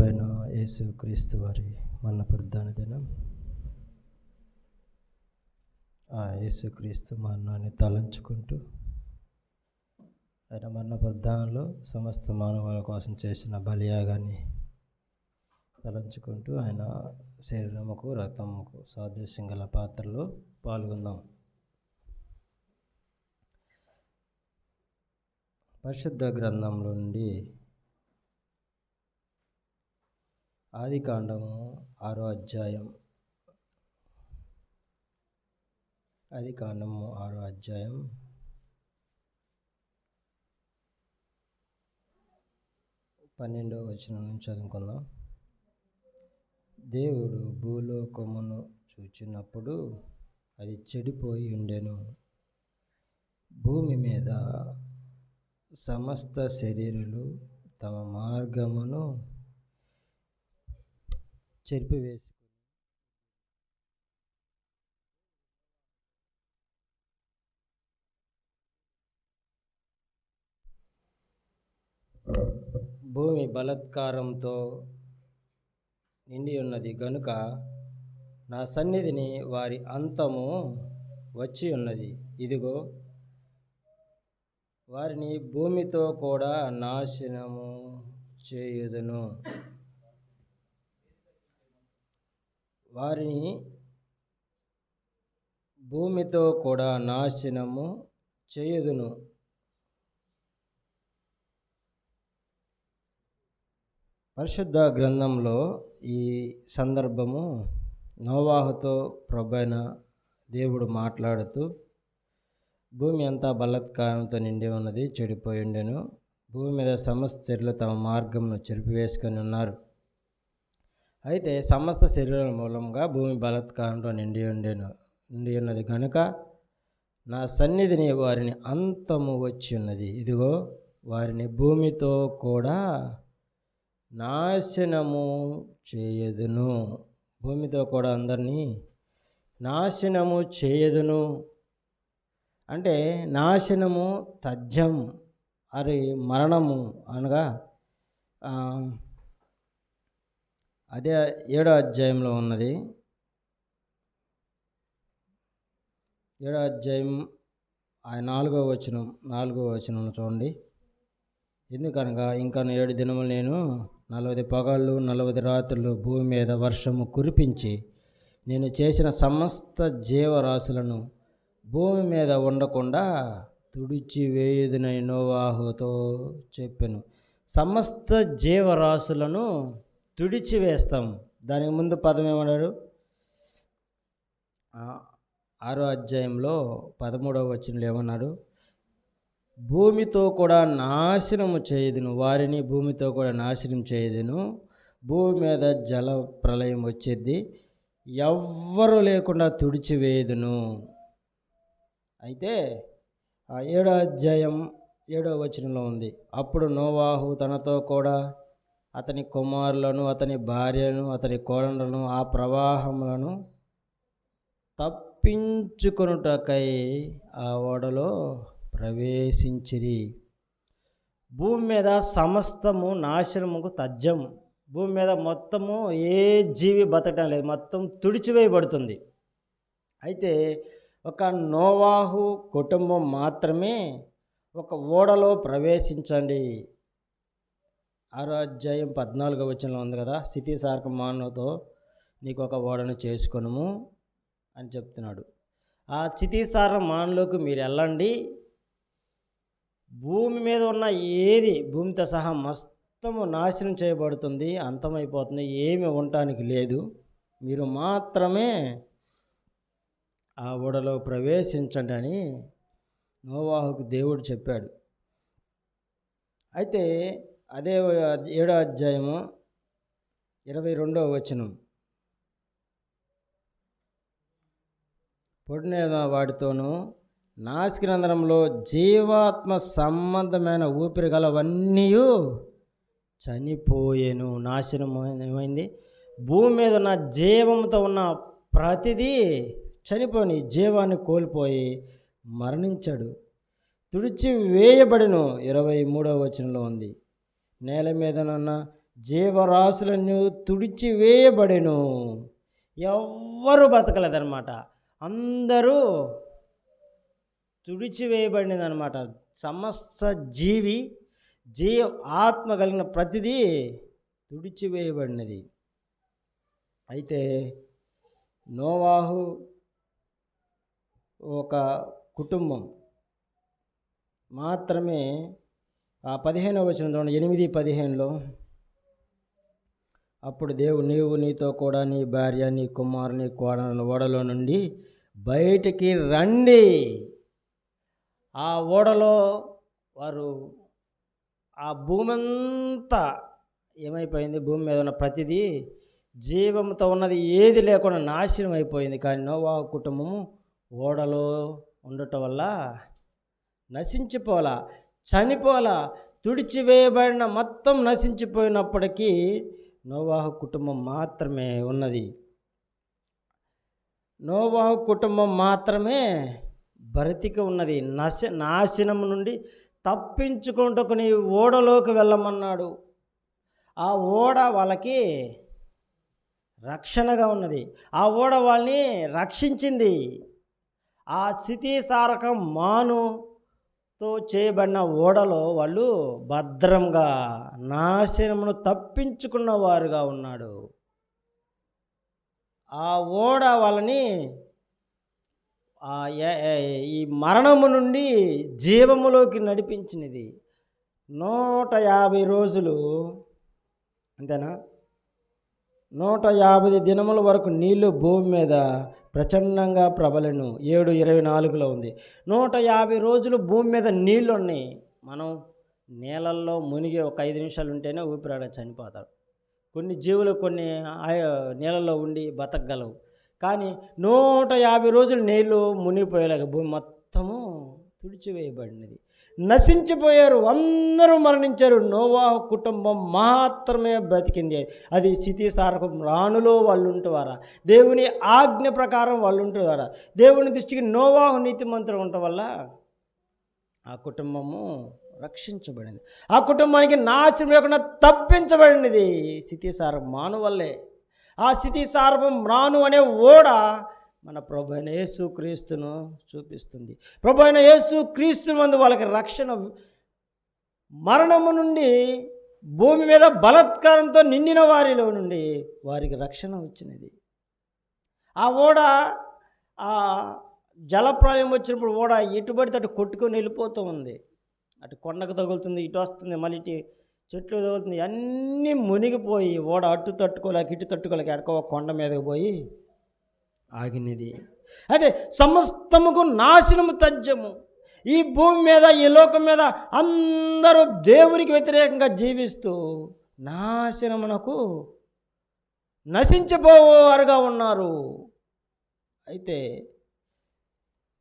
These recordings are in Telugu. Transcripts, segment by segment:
ప్రభైన యేసు క్రీస్తు వారి మన ప్రధాన దినం. ఆ యేసు క్రీస్తు మరణాన్ని తలంచుకుంటూ ఆయన మరణ ప్రధానంలో సమస్త మానవాళి కోసం చేసిన బలియాగాన్ని తలంచుకుంటూ ఆయన శరీరముకు రక్తముకు సాదృశ్యం గల పాత్రలో పాల్గొందాం. పరిశుద్ధ గ్రంథంలో నుండి ఆది కాండము ఆరో అధ్యాయం. ఆది కాండము ఆరో అధ్యాయం. పన్నెండవ వచనం నుంచి చదువుకుందాం. దేవుడు భూలోకమును చూచినప్పుడు అది చెడిపోయి ఉండెను. భూమి మీద సమస్త శరీరులు తమ మార్గమును చెరిపివేసి భూమి బలత్కారంతో నిండి ఉన్నది గనుక నా సన్నిధిని వారి అంతము వచ్చి ఉన్నది. ఇదిగో వారిని భూమితో కూడా నాశనము చేయుదును. వారిని భూమితో కూడా నాశనము చేయుదును. పరిశుద్ధ గ్రంథంలో ఈ సందర్భము నోవాహుతో ప్రభైన దేవుడు మాట్లాడుతూ భూమి అంతా బలత్కారంతో నిండి ఉన్నది చెడిపోయి ఉండెను భూమి మీద సమస్త తమ మార్గంను చెరిపివేసుకొని ఉన్నారు. అయితే సమస్త శరీరం మూలంగా భూమి బలత్కారంతో నిండి ఉండేను నిండి ఉన్నది కనుక నా సన్నిధిని వారిని అంతము వచ్చి ఉన్నది. ఇదిగో వారిని భూమితో కూడా నాశనము చేయదును. భూమితో కూడా అందరినీ నాశనము చేయదును. అంటే నాశనము తథ్యం అది మరణము అనగా అదే ఏడో అధ్యాయంలో ఉన్నది. ఏడో అధ్యాయం ఆ నాలుగో వచనం నాలుగో వచనం చూడండి. ఎందుకనగా ఇంకా ఏడు దినములు నేను నలభై పగళ్ళు నలభై రాత్రులు భూమి మీద వర్షము కురిపించి నేను చేసిన సమస్త జీవరాశులను భూమి మీద ఉండకుండా తుడిచి వేయుదునై నోవాహుతో చెప్పాను. సమస్త జీవరాశులను తుడిచి వేస్తాం దానికి ముందు పదం ఏమన్నాడు? ఆరో అధ్యాయంలో పదమూడవ వచనంలో ఏమన్నాడు? భూమితో కూడా నాశనము చేయదును వారిని భూమితో కూడా నాశనం చేయదును. భూమి మీద జల ప్రళయం వచ్చేది. ఎవ్వరు లేకుండా తుడిచివేయదును. అయితే ఏడో అధ్యాయం ఏడో వచనంలో ఉంది. అప్పుడు నోవాహు తనతో కూడా అతని కుమారులను అతని భార్యను అతని కోడలను ఆ ప్రవాహములను తప్పించుకొనుటకై ఆ ఓడలో ప్రవేశించిరి. భూమి మీద సమస్తము నాశనముకు తథ్యం భూమి మీద మొత్తము ఏ జీవి బతకడం లేదు. మొత్తం తుడిచివేయబడుతుంది. అయితే ఒక నోవాహు కుటుంబం మాత్రమే ఒక ఓడలో ప్రవేశించండి. ఆరో అధ్యాయం పద్నాలుగో వచనంలో ఉంది కదా స్థితి సార్కమానుతో నీకు ఒక ఓడను చేసుకొనుము అని చెప్తున్నాడు. ఆ చితిసార మానులోకి మీరు వెళ్ళండి. భూమి మీద ఉన్న ఏది భూమితో సహా మొత్తము నాశనం చేయబడుతుంది అంతమైపోతుంది ఏమి ఉండటానికి లేదు. మీరు మాత్రమే ఆ ఓడలో ప్రవేశించండి అని నోవాహుకు దేవుడు చెప్పాడు. అయితే అదే ఏడో అధ్యాయము ఇరవై రెండవ వచనం. పొడిన వాడితోనూ నాసికనందనంలో జీవాత్మ సంబంధమైన ఊపిరి గలవన్నీ చనిపోయేను. నాశనం ఏమైంది? భూమి మీద ఉన్న జీవంతో ఉన్న ప్రతిదీ చనిపోయి జీవాన్ని కోల్పోయి మరణించాడు. తుడిచి వేయబడిను. ఇరవై మూడవ వచనంలో ఉంది. నేల మీదనున్న జీవరాశులను తుడిచివేయబడెను ఎవ్వరూ బతకలేదన్నమాట. అందరూ తుడిచివేయబడినదనమాట సమస్త జీవి జీ ఆత్మ కలిగిన ప్రతిదీ తుడిచివేయబడినది అయితే నోవాహు ఒక కుటుంబం. మాత్రమే పదిహేనవ వచ్చిన చూడండి ఎనిమిది పదిహేనులో అప్పుడు దేవుడు నీవు నీతో కూడా నీ భార్య నీ కుమారుని ఓడలో నుండి బయటికి రండి. ఆ ఓడలో వారు ఆ భూమి అంతా ఏమైపోయింది? భూమి మీద ఉన్న ప్రతిదీ జీవంతో ఉన్నది ఏది లేకుండా నాశనం అయిపోయింది. కానీ నోవా కుటుంబము ఓడలో ఉండటం వల్ల నశించిపోలా. చనిపోలా తుడిచివేయబడిన మొత్తం నశించిపోయినప్పటికీ నోవాహు కుటుంబం మాత్రమే ఉన్నది. నోవాహు కుటుంబం మాత్రమే బ్రతికి ఉన్నది. నశ నాశనం నుండి తప్పించుకుంటకు నీ ఓడలోకి వెళ్ళమన్నాడు. ఆ ఓడ వాళ్ళకి రక్షణగా ఉన్నది. ఆ ఓడ వాళ్ళని రక్షించింది. ఆ స్థితి సారకం తో చేయబడిన ఓడలో వాళ్ళు భద్రంగా నాశనమును తప్పించుకున్న వారుగా ఉన్నాడు. ఆ ఓడ వాళ్ళని ఆ ఈ మరణము నుండి జీవములోకి నడిపించినది. నూట యాభై రోజులు అంతేనా? నూట యాభై దినముల వరకు నీళ్ళు భూమి మీద ప్రచండంగా ప్రబలను. ఏడు ఇరవై నాలుగులో ఉంది. నూట యాభై రోజులు భూమి మీద నీళ్ళు ఉన్నాయి మనం నీళ్ళల్లో మునిగి ఒక ఐదు నిమిషాలు ఉంటేనే ఊపిరాడ చనిపోతారు కొన్ని జీవులు కొన్ని ఆయ- నీళ్ళల్లో ఉండి బతకగలవు. కానీ నూట యాభై రోజులు నీళ్ళు మునిగిపోయేలాగా భూమి మొత్తం తుడిచివేయబడినది. నశించిపోయారు అందరూ మరణించారు. నోవాహు కుటుంబం మాత్రమే బ్రతికింది. అది స్థితి సారకం రాణులో వాళ్ళు ఉంటువారా దేవుని ఆజ్ఞ ప్రకారం వాళ్ళు ఉంటువారా దేవుని దృష్టికి నోవాహు మంత్రం ఉండటం వల్ల ఆ కుటుంబము రక్షించబడింది. ఆ కుటుంబానికి నాశనం లేకుండా తప్పించబడినది స్థితి సారం మాను వల్లే ఆ స్థితి సారభం రాను అనే ఓడ మన ప్రభు అయిన యేసు క్రీస్తును చూపిస్తుంది. ప్రభు అయిన యేసు క్రీస్తు మందు వాళ్ళకి రక్షణ మరణము నుండి భూమి మీద బలత్కారంతో నిండిన వారిలో నుండి వారికి రక్షణ వచ్చినది. ఆ ఓడ ఆ జలప్రాయం వచ్చినప్పుడు ఓడ ఇటు పడితే అటు కొట్టుకొని వెళ్ళిపోతూ ఉంది. అటు కొండకు తగులుతుంది ఇటు వస్తుంది మళ్ళీ ఇటు చెట్లు తగులుతుంది అన్నీ మునిగిపోయి ఓడ అటు తట్టుకోలేక ఇటు తట్టుకోలేక ఎక్కడో ఒక కొండ మీదకి పోయి ఆగినది. అదే సమస్తముకు నాశనము తజ్జము. ఈ భూమి మీద ఈ లోకం మీద అందరూ దేవునికి వ్యతిరేకంగా జీవిస్తూ నాశనమునకు నశించిపోవారుగా ఉన్నారు. అయితే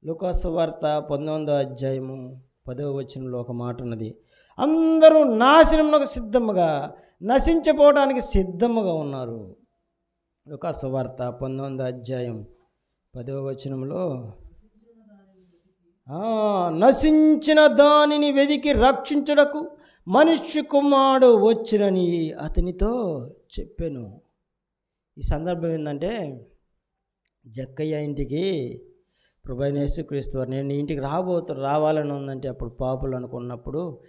లుకాసు వార్త పంతొమ్మిదో అధ్యాయము పదవ వచనంలో ఒక మాట ఉన్నది. అందరూ నాశనమునకు సిద్ధముగా నశించిపోవడానికి సిద్ధముగా ఉన్నారు. లుకాసు పంతొమ్మిది అధ్యాయం పదవ వచనంలో నశించిన దానిని వెదికి రక్షించుటకు మనుష్య కుమారుడు వచ్చినని అతనితో చెప్పాను. ఈ సందర్భం ఏంటంటే జక్కయ్య ఇంటికి ప్రభైనేసు క్రీస్తు నేను నీ ఇంటికి రాబోతు రావాలని ఉందంటే అప్పుడు పాపులు అనుకున్నప్పుడు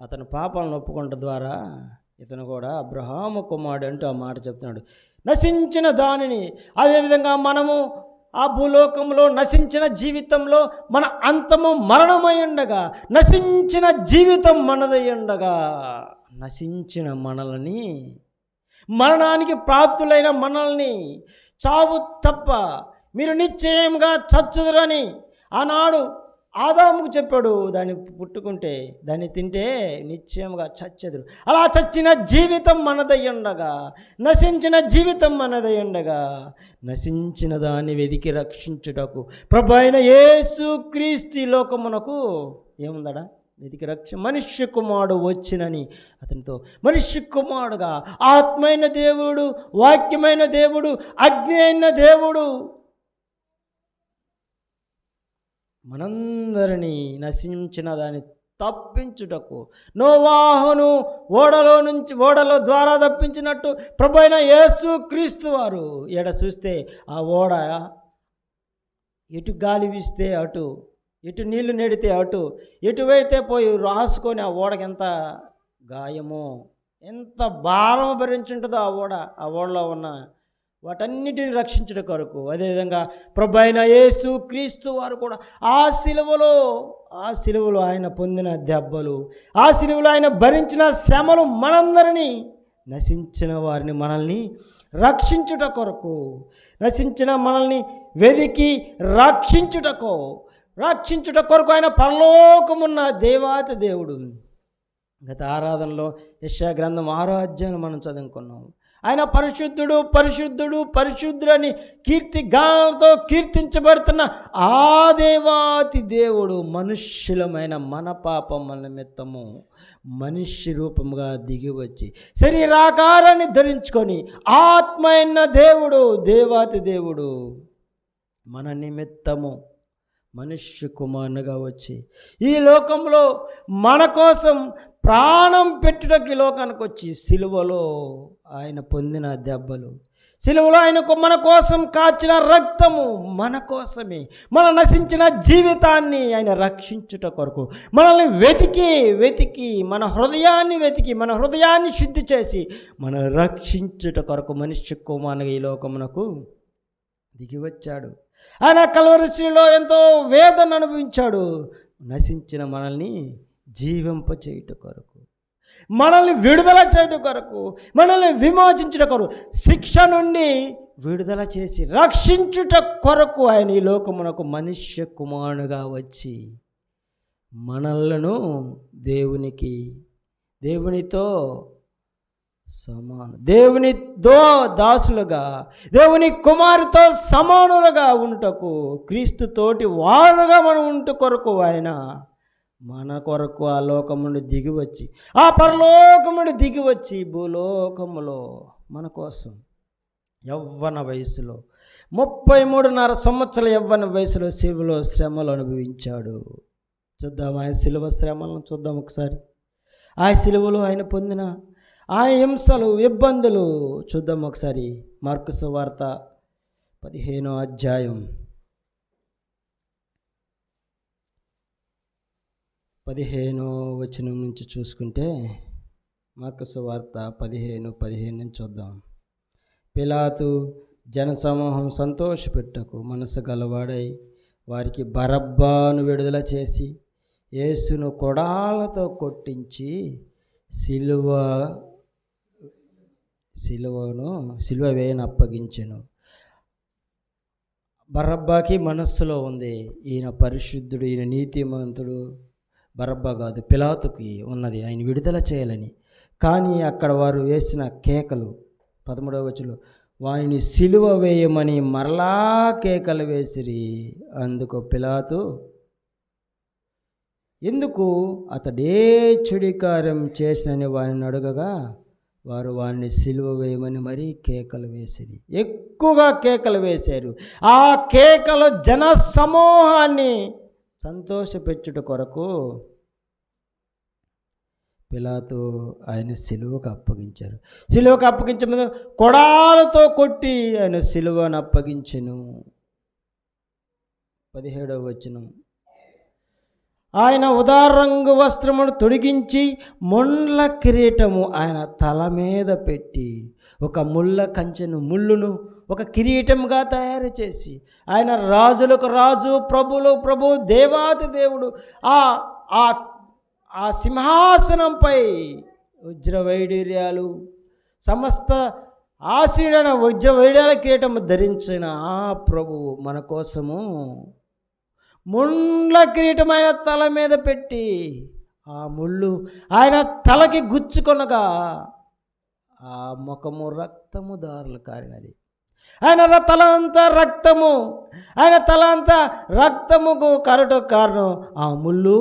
అతను పాపాలను ఒప్పుకుంట ద్వారా ఇతను కూడా అబ్రహాము కుమారుడు అంటూ ఆ మాట చెప్తున్నాడు. నశించిన దానిని. అదేవిధంగా మనము ఆ భూలోకంలో నశించిన జీవితంలో మన అంతము మరణమై ఉండగా నశించిన జీవితం మనదై ఉండగా నశించిన మనల్ని మరణానికి ప్రాప్తులైన మనల్ని చావు తప్ప మీరు నిశ్చయంగా చచ్చుదురని ఆనాడు ఆదాముకు చెప్పాడు దాన్ని పుట్టుకుంటే దాన్ని తింటే నిశ్చయంగా చచ్చెదురు. అలా చచ్చిన జీవితం మనదయ్యుండగా నశించిన జీవితం మనదయ్యుండగా నశించిన దాన్ని వెదికి రక్షించుటకు ప్రభు అయిన యేసు క్రీస్తు లోకమునకు ఏముందడా వెతికి రక్ష మనుష్య కుమారుడు వచ్చినని అతనితో మనుష్య కుమారుడుగా ఆత్మైన దేవుడు వాక్యమైన దేవుడు అగ్ని అయిన దేవుడు మనందరినీ నశించిన దాన్ని తప్పించుటకు నోవాహును ఓడలో నుంచి ఓడలో ద్వారా తప్పించినట్టు ప్రభు అయిన యేసు క్రీస్తు వారు ఎడ చూస్తే ఆ ఓడ ఎటు గాలి వీస్తే అటు ఎటు నీళ్ళు నెడితే అటు ఎటు వెడితే పోయి రాసుకొని ఆ ఓడకి ఎంత గాయమో ఎంత భారం భరించుంటుందో ఆ ఓడ ఆ ఓడలో ఉన్న వాటన్నిటిని రక్షించుట కొరకు. అదేవిధంగా ప్రభు అయిన యేసు క్రీస్తు వారు కూడా ఆ సిలువలో ఆ సిలువలో ఆయన పొందిన దెబ్బలు ఆ సిలువలో ఆయన భరించిన శ్రమలు మనందరినీ నశించిన వారిని మనల్ని రక్షించుట కొరకు. నశించిన మనల్ని వెదికి రక్షించుటకు రక్షించుట కొరకు ఆయన పరలోకమున్న దేవాత దేవుడు. గత ఆరాధనలో యశా గ్రంథం ఆరాధ్యాన్ని మనం చదువుకున్నాం. ఆయన పరిశుద్ధుడు పరిశుద్ధుడు పరిశుద్ధుడని కీర్తి గాలతో కీర్తించబడుతున్న ఆ దేవాతి దేవుడు మనుష్యులమైన మన పాపముల నిమిత్తము మనిషి రూపముగా దిగి వచ్చి శరీరాకారాన్ని ధరించుకొని ఆత్మ అయిన దేవుడు దేవాతి దేవుడు మన నిమిత్తము మనుష్య కుమారునిగా వచ్చి ఈ లోకంలో మన కోసం ప్రాణం పెట్టుటకి లోకానికి వచ్చి సిలువలో ఆయన పొందిన దెబ్బలు. సిలువలో ఆయన మన కోసం కాచిన రక్తము మన కోసమే. మన నశించిన జీవితాన్ని ఆయన రక్షించుట కొరకు. మనల్ని వెతికి వెతికి మన హృదయాన్ని వెతికి మన హృదయాన్ని శుద్ధి చేసి మన రక్షించుట కొరకు మనిషి కుమారుగా ఈ లోకమునకు దిగి వచ్చాడు. ఆయన కలవరిశిలో ఎంతో వేదన అనుభవించాడు. నశించిన మనల్ని జీవింపచేయుట కొరకు. మనల్ని విడుదల చేయడం కొరకు మనల్ని విమోచించుట కొరకు శిక్ష నుండి విడుదల చేసి రక్షించుట కొరకు ఆయన ఈ లోకమునకు మనుష్య కుమారుడుగా వచ్చి మనలను దేవునికి దేవునితో సమానం దేవుని దో దాసులుగా దేవుని కుమారుతో సమానులుగా ఉంటకు క్రీస్తుతోటి వారుగా మనం ఉంటు కొరకు ఆయన మన కొరకు ఆ లోకముడి నుండి దిగి వచ్చి ఆ పరలోకముడి నుండి దిగి వచ్చి భూలోకములో మన కోసం యవ్వన వయసులో ముప్పై మూడున్నర సంవత్సరాల యవ్వన వయసులో శివులో శ్రమలు అనుభవించాడు. చూద్దాం ఆయన శిలువ శ్రమలను చూద్దాం ఒకసారి. ఆ శిలువలో ఆయన పొందిన ఆ హింసలు ఇబ్బందులు చూద్దాం ఒకసారి. మార్కు సువార్త పదిహేనో అధ్యాయం. పదిహేనో వచనం నుంచి చూసుకుంటే మార్కస్ వార్త పదిహేను పదిహేను నుంచి చూద్దాం. పిలాతు జనసమూహం సంతోషపెట్టకు మనసు గలవాడై వారికి బరబ్బాను విడుదల చేసి యేసును కొడాలతో కొట్టించి సిలువ సిలువను సిలువ వేయను అప్పగించెను. బరబ్బాకి మనస్సులో ఉంది. ఈయన పరిశుద్ధుడు ఈయన నీతిమంతుడు బరబ్బా కాదు పిలాతుకి ఉన్నది. ఆయన విడుదల చేయాలని. కానీ అక్కడ వారు వేసిన కేకలు పదమూడవ వచ్చులో వారిని సిలువ వేయమని మరలా కేకలు వేసిరి. అందుకు పిలాతు ఎందుకు అతడే చుడికారం చేసినని వారిని అడగగా వారు వారిని సిలువ వేయమని మరీ కేకలు వేసిరి. ఎక్కువగా కేకలు వేశారు. ఆ కేకలు జన సమూహాన్ని సంతోషపెచ్చుట కొరకు పిలాతో ఆయన సిలువకు అప్పగించారు. సిలువకు అప్పగించడం కొడాలతో కొట్టి ఆయన సిలువను అప్పగించెను. పదిహేడవ వచనం. ఆయన ఉదారంగు వస్త్రమును తొడిగించి ముండ్ల కిరీటము ఆయన తల మీద పెట్టి ఒక ముళ్ళ కంచెను ముళ్ళును ఒక కిరీటముగా తయారు చేసి ఆయన రాజులకు రాజు ప్రభులు ప్రభు దేవాతి దేవుడు ఆ ఆ ఆ సింహాసనంపై వజ్ర వైడూర్యాలు సమస్త ఆశీడన వజ్ర వైడాల కిరీటము ధరించిన ఆ ప్రభువు మన కోసము ముండ్ల కిరీటమైన తల మీద పెట్టి ఆ ముళ్ళు ఆయన తలకి గుచ్చుకొనగా ఆ ముఖము రక్తము దారులు కారినది. ఆయన తల అంతా రక్తము ఆయన తల అంతా రక్తముకు కరట కారణం ఆ ముళ్ళు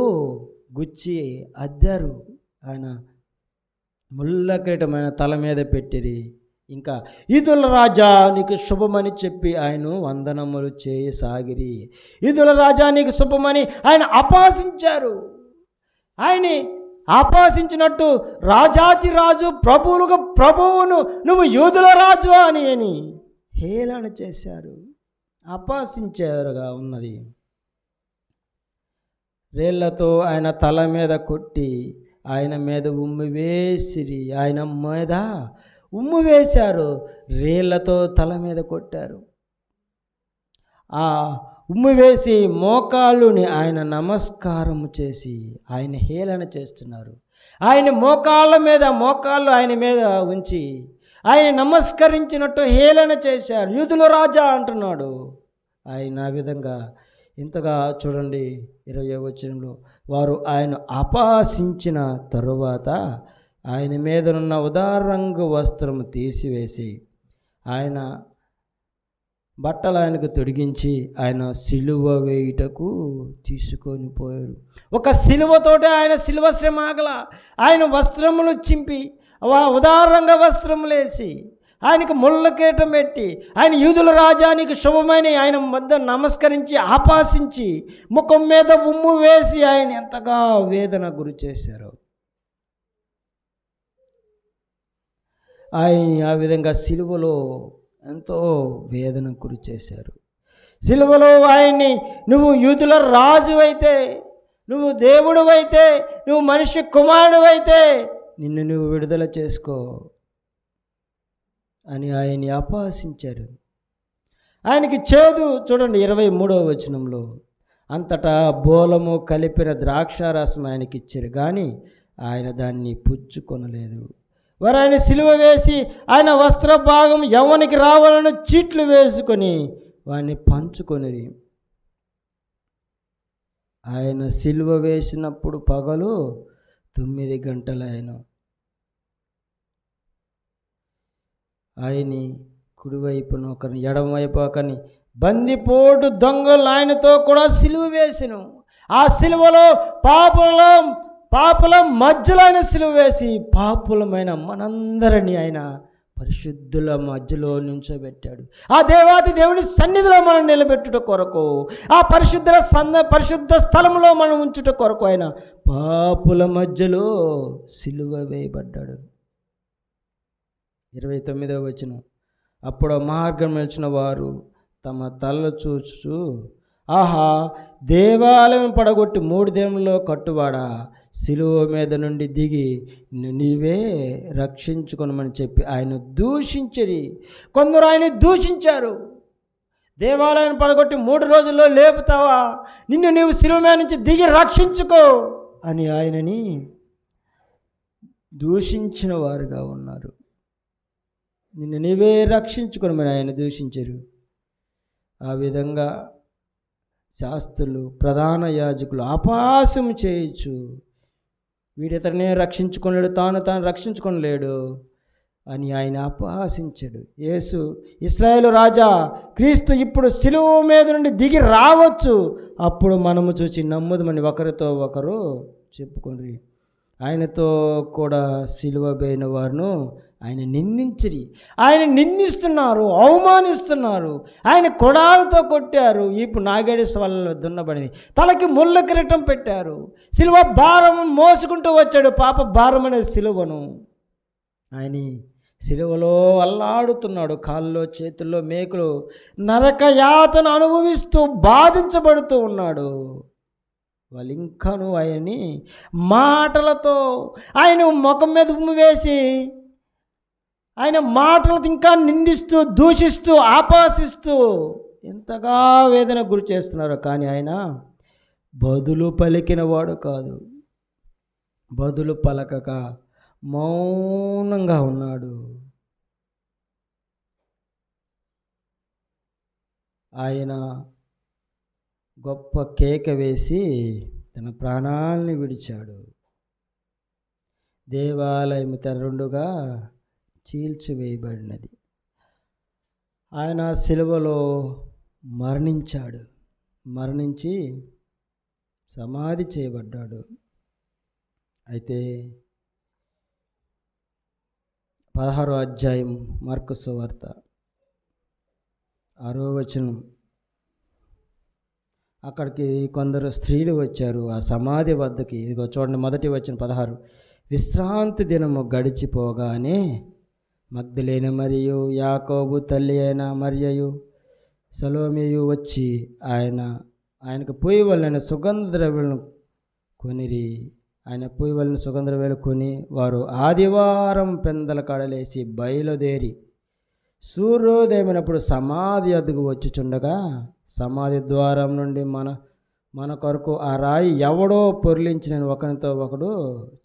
గుచ్చి అద్దారు. ఆయన ముళ్ళ కిరీటమైన తల మీద పెట్టిరి. ఇంకా ఈదుల రాజా నీకు శుభమని చెప్పి ఆయన వందనములు చేయసాగిరి ఈదుల రాజా నీకు శుభమని ఆయన అపాసించారు ఆయన్ని ఆపాసించినట్టు రాజాతి రాజు ప్రభువులుగా ప్రభువును నువ్వు యూదుల రాజు అని అని హేళన చేశారు అపాసించారుగా ఉన్నది. రేళ్ళతో ఆయన తల మీద కొట్టి ఆయన మీద ఉమ్మి వేసిరి ఆయన మీద ఉమ్ము వేశారు రేళ్ళతో తల మీద కొట్టారు. ఆ ఉమ్ము వేసి మోకాళ్ళుని ఆయన నమస్కారం చేసి ఆయన హేళన చేస్తున్నారు. ఆయన మోకాళ్ళ మీద మోకాళ్ళు ఆయన మీద ఉంచి ఆయన నమస్కరించినట్టు హేళన చేశారు. యూదుల రాజా అంటున్నాడు. ఆయన ఆ విధంగా ఇంతగా చూడండి ఇరవై వచనంలో వారు ఆయన అపాసించిన తరువాత ఆయన మీదనున్న ఉదారంగు వస్త్రము తీసివేసి ఆయన బట్టలు ఆయనకు తొడిగించి ఆయన సిలువ వేయుటకు తీసుకొని పోయారు ఒక సిలువతోటే ఆయన సిలువ శ్రమ ఆగల. ఆయన వస్త్రములు చింపి ఉదారంగా వస్త్రములేసి ఆయనకు ముళ్ళకేటం పెట్టి ఆయన యూదుల రాజానికి శుభమైన ఆయన మధ్య నమస్కరించి ఆపాసించి ముఖం మీద ఉమ్ము వేసి ఆయన ఎంతగా వేదన గురి చేశారు. ఆయన ఆ విధంగా సిలువలో ఎంతో వేదన గురి చేశారు సిలువలో ఆయన్ని నువ్వు యూదుల రాజు అయితే నువ్వు దేవుడు అయితే నువ్వు మనిషి కుమారుడు అయితే నిన్ను నువ్వు విడుదల చేసుకో అని ఆయన్ని అపహసించారు ఆయనకి చేదు చూడండి ఇరవై మూడవ వచనంలో. అంతటా బోలము కలిపిన ద్రాక్షారసం ఆయనకి ఇచ్చారు కానీ ఆయన దాన్ని పుచ్చుకొనలేదు. వారు ఆయన సిలువ వేసి ఆయన వస్త్ర భాగం ఎవరికి రావాలని చీట్లు వేసుకొని వాడిని పంచుకొని ఆయన సిలువ వేసినప్పుడు పగలు తొమ్మిది గంటలు ఆయన ఆయన్ని కుడివైపున ఒకరిని ఎడమవైపు ఒకరిని బందిపోటు దొంగలు ఆయనతో కూడా సిలువ వేసెను. ఆ సిలువలో పాపంలో పాపుల మధ్యలో ఆయన సిలువ వేసి పాపులమైన మనందరినీ ఆయన పరిశుద్ధుల మధ్యలో నుంచోబెట్టాడు. ఆ దేవాది దేవుని సన్నిధిలో మనం నిలబెట్టుట కొరకు ఆ పరిశుద్ధ సన్న పరిశుద్ధ స్థలంలో మనం ఉంచుట కొరకు ఆయన పాపుల మధ్యలో సిలువ వేయబడ్డాడు. ఇరవై తొమ్మిదవ వచనం. అప్పుడు మార్గం నిలిచిన వారు తమ తలలు చూచు ఆహా దేవాలయం పడగొట్టి మూడు దేవుల్లో కట్టువాడా? సిలువ మీద నుండి దిగి నీవే రక్షించుకొనమని చెప్పి ఆయన దూషించరి. కొందరు ఆయన దూషించారు. దేవాలయం పడగొట్టి మూడు రోజుల్లో లేపుతావా? నిన్ను నీవు సిలువ మీద నుంచి దిగి రక్షించుకో అని ఆయనని దూషించిన వారుగా ఉన్నారు. నిన్ను నీవే రక్షించుకొనమని ఆయన దూషించరు. ఆ విధంగా శాస్త్రులు ప్రధాన యాజకులు అపాసం చేయొచ్చు వీడితనే రక్షించుకోలేడు తాను తాను రక్షించుకొనలేడు అని ఆయన అపహాసించాడు యేసు ఇస్రాయేల్ రాజా క్రీస్తు ఇప్పుడు సిలువ మీద నుండి దిగి రావచ్చు. అప్పుడు మనము చూసి నమ్ముదమని ఒకరితో ఒకరు చెప్పుకొని ఆయనతో కూడా సిలువ పోయిన వారును ఆయన నిందించిరి. ఆయన నిందిస్తున్నారు అవమానిస్తున్నారు. ఆయన కొడాలతో కొట్టారు. ఇప్పుడు నాగేడి వల్ల దున్నబడింది. తలకి ముళ్ళ కిరటం పెట్టారు. సిలువ భారం మోసుకుంటూ వచ్చాడు పాప భారం అనే సిలువను. ఆయన సిలువలో అల్లాడుతున్నాడు. కాళ్ళలో చేతుల్లో మేకులు నరక యాతను అనుభవిస్తూ బాధించబడుతూ ఉన్నాడు. వాళ్ళు ఇంకాను ఆయన్ని మాటలతో ఆయన ముఖం మీద ఉమ్ము వేసి ఆయన మాటలతో ఇంకా నిందిస్తూ దూషిస్తూ ఆపాసిస్తూ ఎంతగా వేదన గురి చేస్తున్నారు. కానీ ఆయన బదులు పలికిన వాడు కాదు. బదులు పలకక మౌనంగా ఉన్నాడు. ఆయన గొప్ప కేక వేసి తన ప్రాణాల్ని విడిచాడు. దేవాలయం తెరరుండుగా చీల్చివేయబడినది ఆయన సిలువలో మరణించాడు. మరణించి సమాధి చేయబడ్డాడు. అయితే పదహారో అధ్యాయం మార్కు వార్త. ఆరో వచనం. అక్కడికి కొందరు స్త్రీలు వచ్చారు ఆ సమాధి వద్దకి. ఇదిగో చూడండి మొదటి వచ్చిన పదహారు. విశ్రాంతి దినము గడిచిపోగానే మగ్ధులేని మరియు యాకోబు తల్లి అయిన మరియు సలోమియు వచ్చి ఆయన ఆయనకు పోయి వలన సుగంధ ద్రవ్యులను కొనిరి. ఆయన పోయి వలన సుగంధ ద్రవ్యాలు కొని వారు ఆదివారం పెందల కడలేసి బయలుదేరి సూర్యోదయమైనప్పుడు సమాధి అదుగు వచ్చుచుండగా సమాధి ద్వారం నుండి మన మన కొరకు ఆ రాయి ఎవడో పొర్లించిన ఒకరితో ఒకడు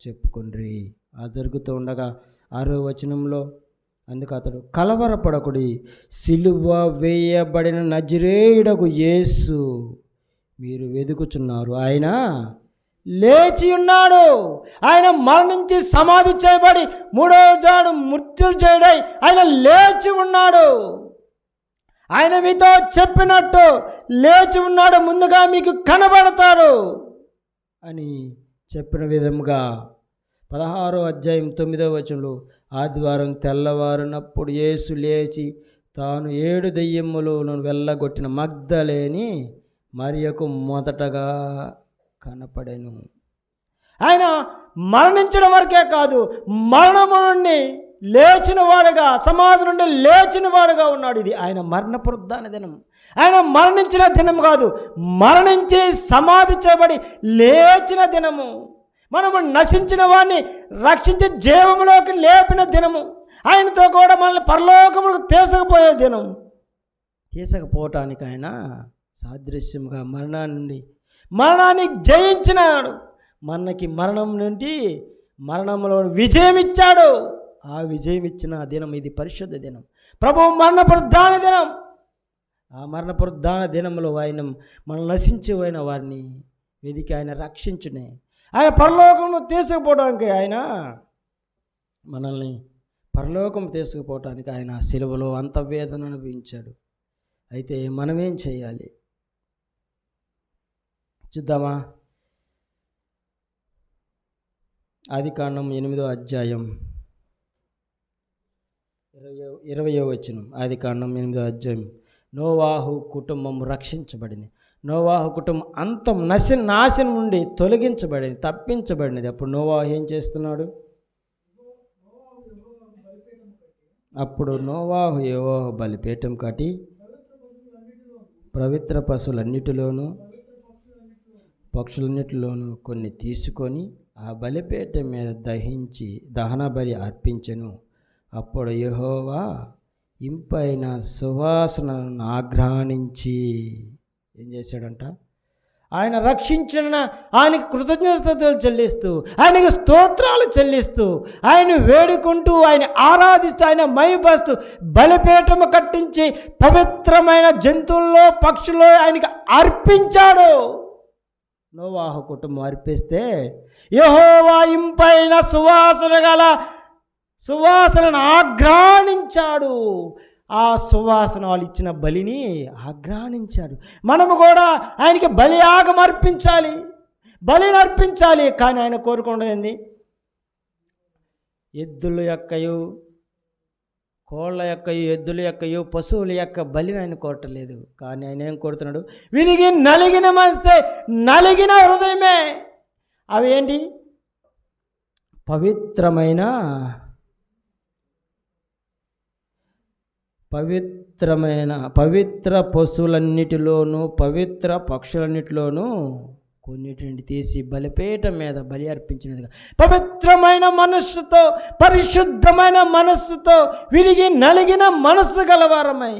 చెప్పుకుండ్రి. ఆ జరుగుతూ ఉండగా ఆరో వచనంలో అందుకు అతడు కలవరపడకుడి సిలువ వేయబడిన నజరేయుడకు యేసు మీరు వెతుకుచున్నారు ఆయన లేచి ఉన్నాడు. ఆయన మరణించి సమాధి చేయబడి మూడో జాడు చేయడై ఆయన లేచి ఉన్నాడు. ఆయన మీతో చెప్పినట్టు లేచి ఉన్నాడు ముందుగా మీకు కనబడతాడు అని చెప్పిన విధముగా పదహారో అధ్యాయం తొమ్మిదో వచనంలో ఆదివారం తెల్లవారునప్పుడు యేసు లేచి తాను ఏడు దెయ్యములను వెళ్ళగొట్టిన మగ్ధలేని మరియకు మొదటగా కనపడెను. ఆయన మరణించడం వరకే కాదు మరణము నుండి లేచిన వాడుగా సమాధి నుండి లేచిన వాడుగా ఉన్నాడు. ఇది ఆయన మరణ పురుద్ధాన దినం. ఆయన మరణించిన దినం కాదు మరణించి సమాధి చేయబడి లేచిన దినము. మనము నశించిన వాడిని రక్షించి జీవంలోకి లేపిన దినము. ఆయనతో కూడా మనల్ని పరలోకములకు తీసుకుపోయే దినం. తీసుకుపోవటానికి ఆయన సాదృశ్యంగా మరణాన్ని నుండి మరణాన్ని జయించినాడు. మనకి మరణం నుండి మరణంలో విజయం ఇచ్చాడు. ఆ విజయం ఇచ్చిన దినం ఇది పరిశుద్ధ దినం. ప్రభు మరణ ప్రధాన దినం. ఆ మరణ ప్రధాన దినంలో ఆయన మనం నశించిపోయిన వారిని వెదికి ఆయన రక్షించునే. ఆయన పరలోకంలో తీసుకుపోవడానికి ఆయన మనల్ని పరలోకం తీసుకుపోవటానికి ఆయన సిలువలో అంత వేదన అనుభవించాడు. అయితే మనమేం చేయాలి? చూద్దామా? ఆది కాండం ఎనిమిదో అధ్యాయం. ఇరవై ఇరవయో వచనం. ఆది కాండం ఎనిమిదో అధ్యాయం. నోవాహు కుటుంబం రక్షించబడింది. నోవాహు కుటుంబం అంతం నశి నాశనం నుండి తొలగించబడింది తప్పించబడినది అప్పుడు నోవాహు ఏం చేస్తున్నాడు? అప్పుడు నోవాహు యోవాహు బలిపీఠం కట్టి పవిత్ర పశువులన్నిటిలోనూ పక్షులన్నిటిలోనూ కొన్ని తీసుకొని ఆ బలిపేట మీద దహించి దహన బలి అర్పించెను. అప్పుడు యహోవా ఇంపైన సువాసనను ఆఘ్రానించి ఏం చేశాడంట? ఆయన రక్షించిన ఆయనకి కృతజ్ఞతలు చెల్లిస్తూ ఆయనకి స్తోత్రాలు చెల్లిస్తూ ఆయన వేడుకుంటూ ఆయన ఆరాధిస్తూ ఆయన మైపస్తూ బలిపీఠము కట్టించి పవిత్రమైన జంతువుల్లో పక్షుల్లో ఆయనకి అర్పించాడు. నోవాహు కుటుంబం అర్పిస్తే యహోవా ఇంపైన సువాసన గల సువాసనను ఆగ్రాణించాడు. ఆ సువాసన వాళ్ళు ఇచ్చిన బలిని ఆగ్రాణించాడు. మనము కూడా ఆయనకి బలియాగం అర్పించాలి బలిని అర్పించాలి. కానీ ఆయన కోరుకున్నది ఎద్దుల యొక్కయు కోళ్ళ యొక్కయు ఎద్దుల యొక్కయు పశువుల యొక్క బలిని ఆయన కోరటలేదు. కానీ ఆయన ఏం కోరుతున్నాడు? విరిగి నలిగిన మనసే నలిగిన హృదయమే. అవి ఏంటి? పవిత్రమైన పవిత్రమైన పవిత్ర పశువులన్నిటిలోనూ పవిత్ర పక్షులన్నిటిలోనూ కొన్నిటిని తీసి బలిపేట మీద బలి అర్పించినదిగా. పవిత్రమైన మనస్సుతో పరిశుద్ధమైన మనస్సుతో విరిగి నలిగిన మనస్సు గలవారమై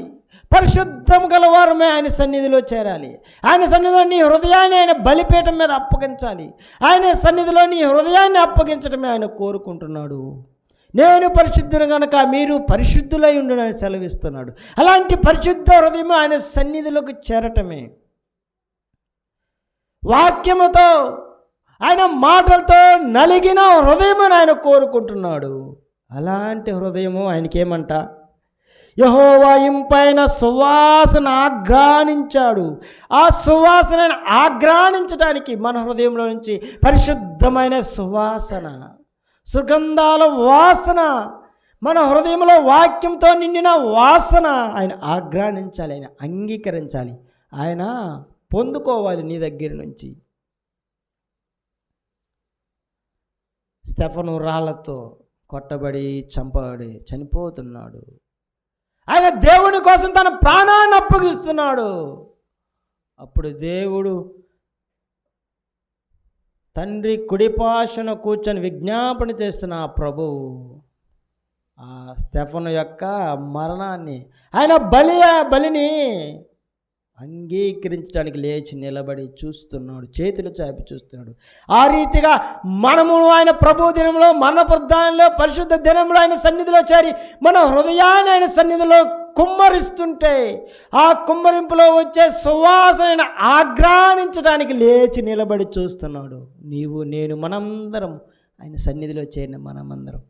పరిశుద్ధం గలవారమే ఆయన సన్నిధిలో చేరాలి. ఆయన సన్నిధిలో నీ హృదయాన్ని ఆయన బలిపీఠం మీద అప్పగించాలి. ఆయన సన్నిధిలో నీ హృదయాన్ని అప్పగించడమే ఆయన కోరుకుంటున్నాడు. నేను పరిశుద్ధుని గనక మీరు పరిశుద్ధులై ఉండడని సెలవిస్తున్నాడు. అలాంటి పరిశుద్ధ హృదయం ఆయన సన్నిధిలోకి చేరటమే. వాక్యముతో ఆయన మాటలతో నలిగిన హృదయమని ఆయన కోరుకుంటున్నాడు. అలాంటి హృదయము ఆయనకేమంట? యహోవా ఇంపైన సువాసన ఆగ్రానించాడు ఆ సువాసనను ఆఘ్రానించడానికి మన హృదయంలో నుంచి పరిశుద్ధమైన సువాసన సుగంధాల వాసన మన హృదయంలో వాక్యంతో నిండిన వాసన ఆయన ఆఘ్రానించాలి ఆయన అంగీకరించాలి. ఆయన పొందుకోవాలి నీ దగ్గర నుంచి. స్టెఫను రాళ్ళతో కొట్టబడి చంపబడి చనిపోతున్నాడు. ఆయన దేవుని కోసం తన ప్రాణాన్ని అప్పగిస్తున్నాడు. అప్పుడు దేవుడు తండ్రి కుడిపాషన కూర్చొని విజ్ఞాపన చేస్తున్న ఆ ప్రభువు ఆ స్టెఫను యొక్క మరణాన్ని ఆయన బలి బలిని అంగీకరించడానికి లేచి నిలబడి చూస్తున్నాడు. చేతులు చాపి చూస్తున్నాడు. ఆ రీతిగా మనము ఆయన ప్రభు దినంలో మన ప్రధానంలో పరిశుద్ధ దినంలో ఆయన సన్నిధిలో చేరి మన హృదయాన్ని ఆయన సన్నిధిలో కుమ్మరిస్తుంటే ఆ కుమ్మరింపులో వచ్చే సువాసన ఆగ్రానించడానికి లేచి నిలబడి చూస్తున్నాడు. నీవు నేను మనందరం ఆయన సన్నిధిలో చేరిన మనమందరం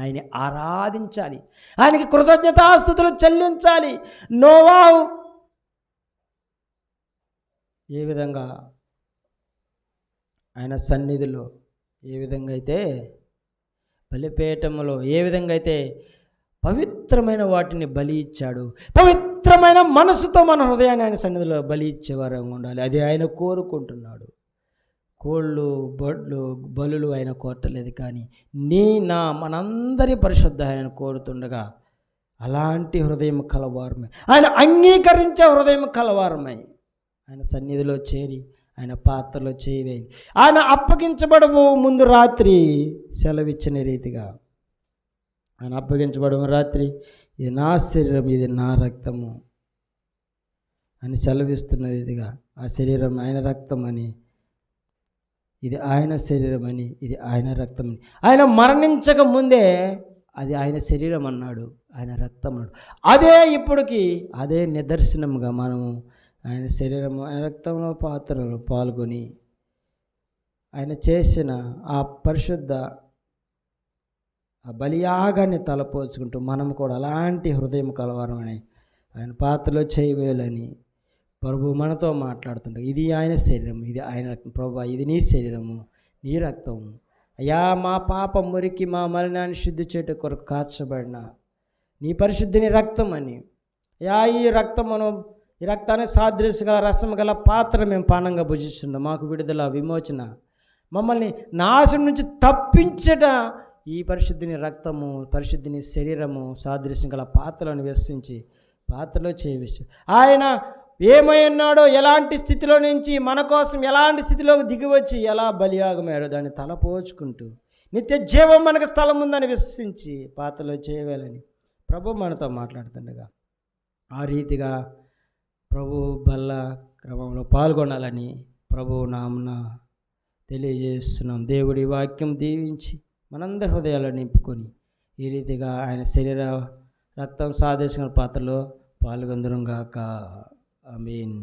ఆయన ఆరాధించాలి. ఆయనకి కృతజ్ఞతాస్థుతులు చెల్లించాలి. నోవావు ఏ విధంగా ఆయన సన్నిధిలో ఏ విధంగా అయితే బలిపేటములో ఏ విధంగా అయితే పవిత్రమైన వాటిని బలి ఇచ్చాడు పవిత్రమైన మనసుతో మన హృదయాన్ని ఆయన సన్నిధిలో బలి ఇచ్చేవారే ఉండాలి. అది ఆయన కోరుకుంటున్నాడు. కోళ్ళు బొడ్లు బలులు ఆయన కోరటలేదు కానీ నీ నా మనందరి పరిశుద్ధ ఆయన కోరుతుండగా అలాంటి హృదయం కలవారమై. ఆయన అంగీకరించే హృదయం కలవారమై. ఆయన సన్నిధిలో చేరి ఆయన పాత్రలో చేయవేది ఆయన అప్పగించబడము ముందు రాత్రి సెలవిచ్చిన రీతిగా. ఆయన అప్పగించబడము రాత్రి ఇది నా శరీరం ఇది నా రక్తము అని సెలవిస్తున్న రీతిగా ఆ శరీరం ఆయన రక్తం అని ఇది ఆయన శరీరం అని ఇది ఆయన రక్తం అని. ఆయన మరణించక ముందే అది ఆయన శరీరం అన్నాడు ఆయన రక్తం అన్నాడు. అదే ఇప్పటికి అదే నిదర్శనముగా మనము ఆయన శరీరము ఆయన రక్తంలో పాత్రలో పాల్గొని ఆయన చేసిన ఆ పరిశుద్ధ ఆ బలియాగాన్ని తలపోచుకుంటూ మనం కూడా అలాంటి హృదయం కలవరమని ఆయన పాత్రలో చేయవేయాలని ప్రభు మనతో మాట్లాడుతుంటాడు ఇది ఆయన శరీరం ఇది ఆయన రక్తం. ప్రభు ఇది నీ శరీరము నీ రక్తము అయ్యా మా పాప మురికి మా మలినాన్ని శుద్ధి చేట కొరకు కార్చబడిన నీ పరిశుద్ధిని రక్తం అని అయ్యా ఈ రక్తమును ఈ రక్తాన్ని సాదృశ్య గల రసం గల పాత్ర మేము పానంగా భుజిస్తున్నాం. మాకు విడుదల విమోచన. మమ్మల్ని నాశనం నుంచి తప్పించట ఈ పరిశుద్ధిని రక్తము పరిశుద్ధిని శరీరము సాదృశ్యం గల పాత్రలను వ్యసించి పాత్రలో చేయవచ్చు ఆయన ఏమై ఉన్నాడో ఎలాంటి స్థితిలో నుంచి మన కోసం ఎలాంటి స్థితిలోకి దిగివచ్చి ఎలా బలియాగమయ్యాడో దాన్ని తలపోచుకుంటూ నిత్య జీవం మనకు స్థలం ఉందని విశ్వసించి పాత్రలో చేయవాలని ప్రభు మనతో మాట్లాడుతుండగా ఆ రీతిగా ప్రభు బల్ల క్రమంలో పాల్గొనాలని ప్రభు నామున తెలియజేస్తున్నాం. దేవుడి వాక్యం దీవించి మనందరి హృదయాలు నింపుకొని ఈ రీతిగా ఆయన శరీర రక్తం సాదేశం పాత్రలో పాల్గొందరం గాక ఐ మీన్